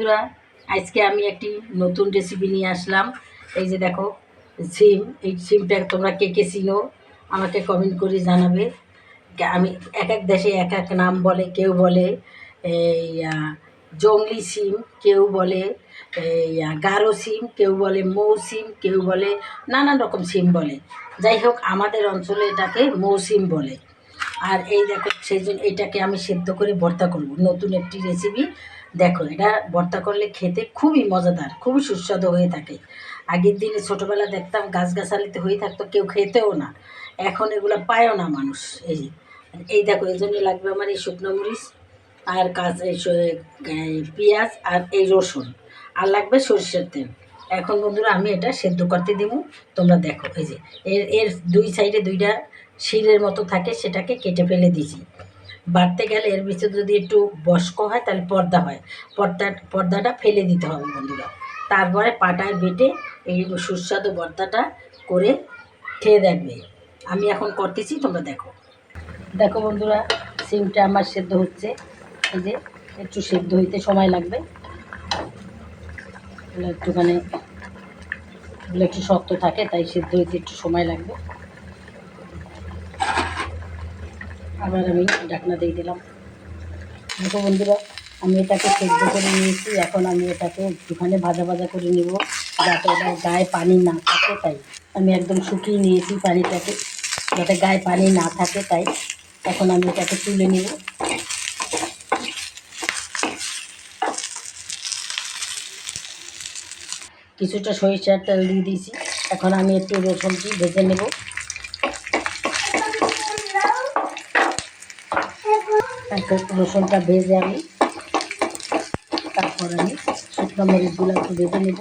বন্ধুরা, আজকে আমি একটি নতুন রেসিপি নিয়ে আসলাম। এই যে দেখো, সিম, এই সিমটা তোমরা কে কে চিনো আমাকে কমেন্ট করে জানাবে। আমি এক এক দেশে এক এক নাম বলে, কেউ বলে, এই জংলি সিম, কেউ বলে, এই গারো সিম, কেউ বলে মৌ সিম, কেউ বলে নানান রকম সিম বলে। যাই হোক, আমাদের অঞ্চলে এটাকে মৌ সিম বলে। আর এই দেখো, সেই জন্য এটাকে আমি সেদ্ধ করে ভর্তা করব। নতুন একটি রেসিপি দেখো, এটা ভর্তা করলে খেতে খুবই মজাদার, খুবই সুস্বাদু হয়ে থাকে। আগের দিনে ছোটোবেলা দেখতাম গাছগাছালিতে হয়ে থাকতো, কেউ খেতেও না। এখন এগুলো পায়ও না মানুষ, এই যে। এই দেখো, এই জন্য লাগবে আমার এই শুকনো মরিচ, আর কাজ এই পেঁয়াজ, আর এই রসুন। আর লাগবে সরষের তেল। এখন বন্ধুরা, আমি এটা সেদ্ধ করতে দেবো, তোমরা দেখো, এই যে। এর এর দুই সাইডে দুইটা শিরের মতো থাকে, সেটাকে কেটে ফেলে দিয়েছি। বাড়তে গেলে এর ভিতরে যদি একটু বস্ক হয়, তাহলে পর্দা হয়। পর্দা, পর্দাটা ফেলে দিতে হবে বন্ধুরা। তারপরে পাটায় বেটে এই সুস্বাদু ভর্তাটা করে খেয়ে দেখবে। আমি এখন করতেছি, তোমরা দেখো। দেখো বন্ধুরা, সিমটা আমার সেদ্ধ হচ্ছে। এই যে, একটু সেদ্ধ হইতে সময় লাগবে। একটুখানি, একটু শক্ত থাকে, তাই সেদ্ধ হইতে একটু সময় লাগবে। আবার আমি ঢাকনা দিয়ে দিলাম। দেখো বন্ধুরা, আমি এটাকে সেদ্ধ করে নিয়েছি। এখন আমি এটাকে একটুখানি ভাজা ভাজা করে নিব, যাতে এটা গায়ে পানি না থাকে তাই। আমি একদম শুকিয়ে নিয়েছি পানিটাকে, যাতে গায়ে পানি না থাকে তাই। এখন আমি এটাকে তুলে নিব। কিছুটা সরিষার তেল দিয়ে দিয়েছি। এখন আমি একটু রসুনটি ভেজে নেব। রসুনটা ভেজে আমি, তারপর আমি শুকনো মরিচগুলো একটু ভেজে নেব।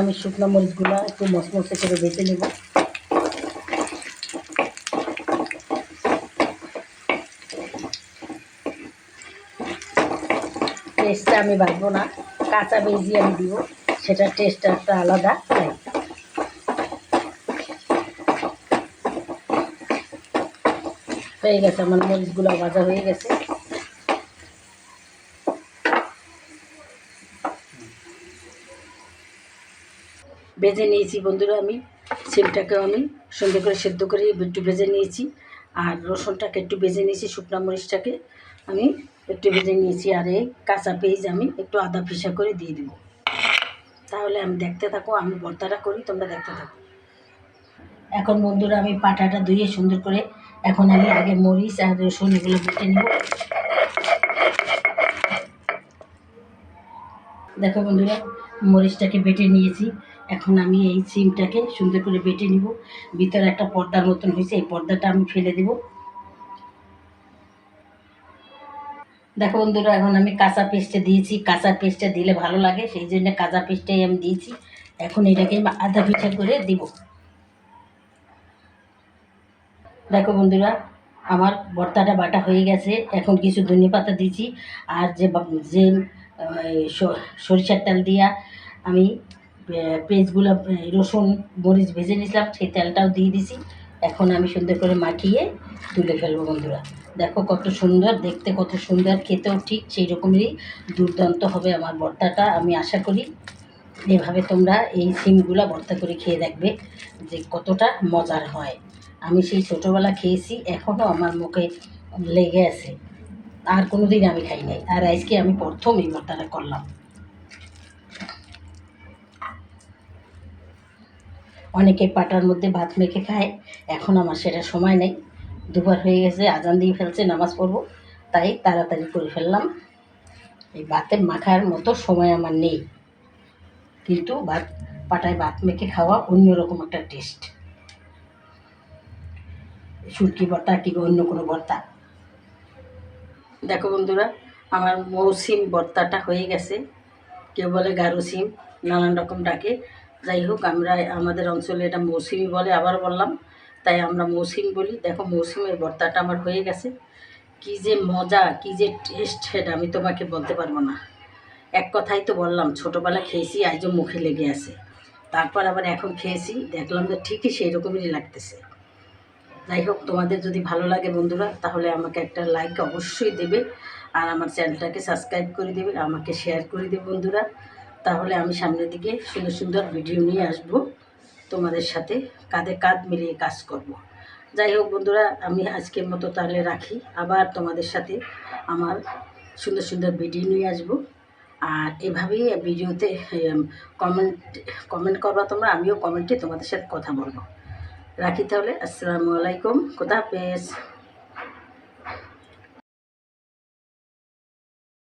আমি শুকনো মরিচগুলো একটু মশমশে করে ভেজে নেব। টেস্টটা আমি বাড়বো না, কাঁচা ভেজি আমি দিব সেটার টেস্ট একটা আলাদা হয়ে গেছে, আমার মরিচগুলো ভাজা হয়ে গেছে। ভেজে নিয়েছি বন্ধুরা আমি, সিমটাকেও আমি সুন্দর করে সেদ্ধ করে একটু ভেজে নিয়েছি, আর রসুনটাকে একটু ভেজে নিয়েছি, শুকনো মরিচটাকে আমি একটু ভেজে নিয়েছি, আর এই কাঁচা পেঁয়াজ আমি একটু আদা পিসা করে দিয়ে দেবো। তাহলে আমি দেখতে থাকো, আমি ভর্তাটা করি, তোমরা দেখতে থাকো। এখন বন্ধুরা আমি পাটাটা ধুয়ে সুন্দর করে এখন আমি আগে মরিচ আর রসুন এগুলো বেটে নেব। দেখো বন্ধুরা, মরিচটাকে বেটে নিয়েছি। এখন আমি এই সিমটাকে সুন্দর করে বেটে নিব। ভিতরে একটা পর্দার মতন হয়েছে, এই পর্দাটা আমি ফেলে দেব। দেখো বন্ধুরা, এখন আমি কাঁচা পেস্টে দিয়েছি। কাঁচা পেস্টে দিলে ভালো লাগে, সেই জন্য কাঁচা পেস্টটাই আমি দিয়েছি। এখন এটাকে আমি আধা পিঠা করে দিব। দেখো বন্ধুরা, আমার ভর্তাটা বাটা হয়ে গেছে। এখন কিছু ধনে পাতা দিয়েছি আর যে যে সরিষার তেল দিয়া আমি পেঁয়াজগুলো রসুন, মরিচ ভেজে নিয়েছিলাম, সেই তেলটাও দিয়ে দিছি এখন আমি সুন্দর করে মাখিয়ে তুলে ফেলব বন্ধুরা। দেখো কত সুন্দর, দেখতে কত সুন্দর, খেতেও ঠিক সেই রকমেরই দুর্দান্ত হবে আমার ভর্তাটা, আমি আশা করি। এভাবে তোমরা এই সিমগুলো ভর্তা করে খেয়ে দেখবে যে কতটা মজার হয়। আমি সেই ছোটোবেলা খেয়েছি এখনও আমার মুখে লেগে আছে। আর কোনো দিন আমি খাই নাই। আর আজকে আমি প্রথম এই ভর্তাটা করলাম। অনেকে পাটার মধ্যে ভাত মেখে খায়, এখন আমার সেটা সময় নেই। দুবার হয়ে গেছে, আজান দিয়ে ফেলছে, নামাজ পড়ব। তাই তাড়াতাড়ি করে ফেললাম। এই ভাতে মাখার মতো সময় আমার নেই। কিন্তু ভাত, পাটায় ভাত মেখে খাওয়া অন্যরকম একটা টেস্ট। শুটকি ভর্তা কি অন্য কোনো ভর্তা? দেখো বন্ধুরা, আমার মৌসিম ভর্তাটা হয়ে গেছে। কেউ বলে গারো সিম, নানান রকম ডাকে। যাই হোক, আমরা আমাদের অঞ্চলে এটা মৌসুমি বলে আবার বললাম। তাই আমরা মৌসুমি বলি। দেখো, মৌসুমের ভর্তাটা আমার হয়ে গেছে। কি যে মজা, কি যে টেস্ট সেটা আমি তোমাকে বলতে পারব না। এক কথাই তো বললাম, ছোটোবেলা খেয়েছি, আজও মুখে লেগে আছে। তারপর আবার এখন খেয়েছি, দেখলাম যে ঠিকই সেই রকমই লাগতেছে। যাই হোক, তোমাদের যদি ভালো লাগে বন্ধুরা, তাহলে আমাকে একটা লাইক অবশ্যই দেবে আর আমার চ্যানেলটাকে সাবস্ক্রাইব করে দেবে, আমাকে শেয়ার করে দেবে বন্ধুরা। তাহলে আমি সামনের দিকে সুন্দর সুন্দর ভিডিও নিয়ে আসব তোমাদের সাথে, কাঁধে কাঁধ মিলিয়ে কাজ করব। যাই হোক বন্ধুরা, আমি আজকের মতো তাহলে রাখি। আবার তোমাদের সাথে আমার সুন্দর সুন্দর ভিডিও নিয়ে আসব। আর এভাবেই ভিডিওতে কমেন্ট কমেন্ট করবা তোমরা, আমিও কমেন্টে তোমাদের সাথে কথা বলব। রাখি তাহলে আসসালামু আলাইকুম খোদা হাফেজ?